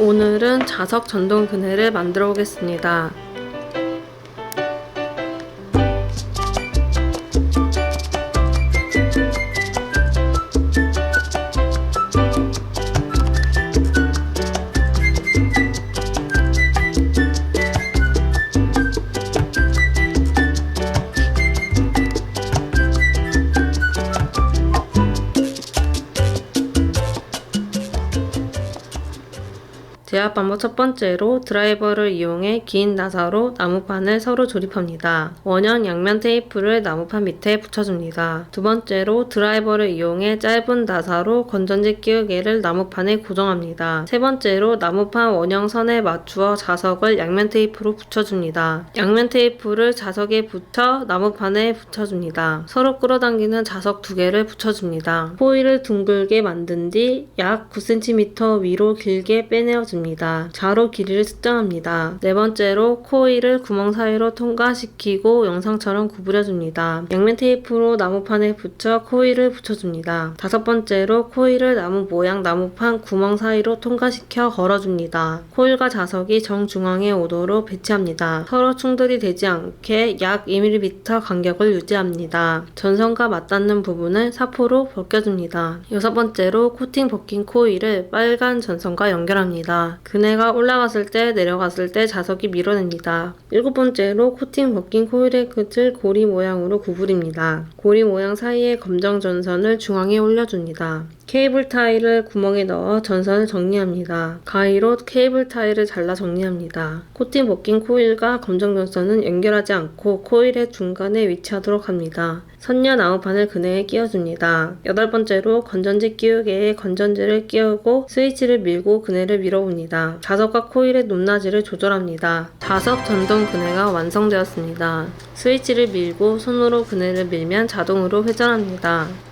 오늘은 자석 전동 그네를 만들어 보겠습니다. 제압 방법 첫 번째로 드라이버를 이용해 긴 나사로 나무판을 서로 조립합니다. 원형 양면 테이프를 나무판 밑에 붙여줍니다. 두 번째로 드라이버를 이용해 짧은 나사로 건전지 끼우개를 나무판에 고정합니다. 세 번째로 나무판 원형 선에 맞추어 자석을 양면 테이프로 붙여줍니다. 양면 테이프를 자석에 붙여 나무판에 붙여줍니다. 서로 끌어당기는 자석 두 개를 붙여줍니다. 포일을 둥글게 만든 뒤 약 9cm 위로 길게 빼내어줍니다. 자로 길이를 측정합니다. 네 번째로 코일을 구멍 사이로 통과시키고 영상처럼 구부려줍니다. 양면 테이프로 나무판에 붙여 코일을 붙여줍니다. 다섯 번째로 코일을 나무 모양 나무판 구멍 사이로 통과시켜 걸어줍니다. 코일과 자석이 정중앙에 오도록 배치합니다. 서로 충돌이 되지 않게 약 2mm 간격을 유지합니다. 전선과 맞닿는 부분을 사포로 벗겨줍니다. 여섯 번째로 코팅 벗긴 코일을 빨간 전선과 연결합니다. 그네가 올라갔을 때 내려갔을 때 자석이 밀어냅니다. 일곱 번째로 코팅 벗긴 코일의 끝을 고리 모양으로 구부립니다. 고리 모양 사이에 검정 전선을 중앙에 올려줍니다. 케이블 타일을 구멍에 넣어 전선을 정리합니다. 가위로 케이블 타일을 잘라 정리합니다. 코팅 벗긴 코일과 검정 전선은 연결하지 않고 코일의 중간에 위치하도록 합니다. 선녀 나무판을 그네에 끼워줍니다. 여덟 번째로 건전지 끼우개에 건전지를 끼우고 스위치를 밀고 그네를 밀어봅니다. 자석과 코일의 높낮이를 조절합니다. 자석 전동 그네가 완성되었습니다. 스위치를 밀고 손으로 그네를 밀면 자동으로 회전합니다.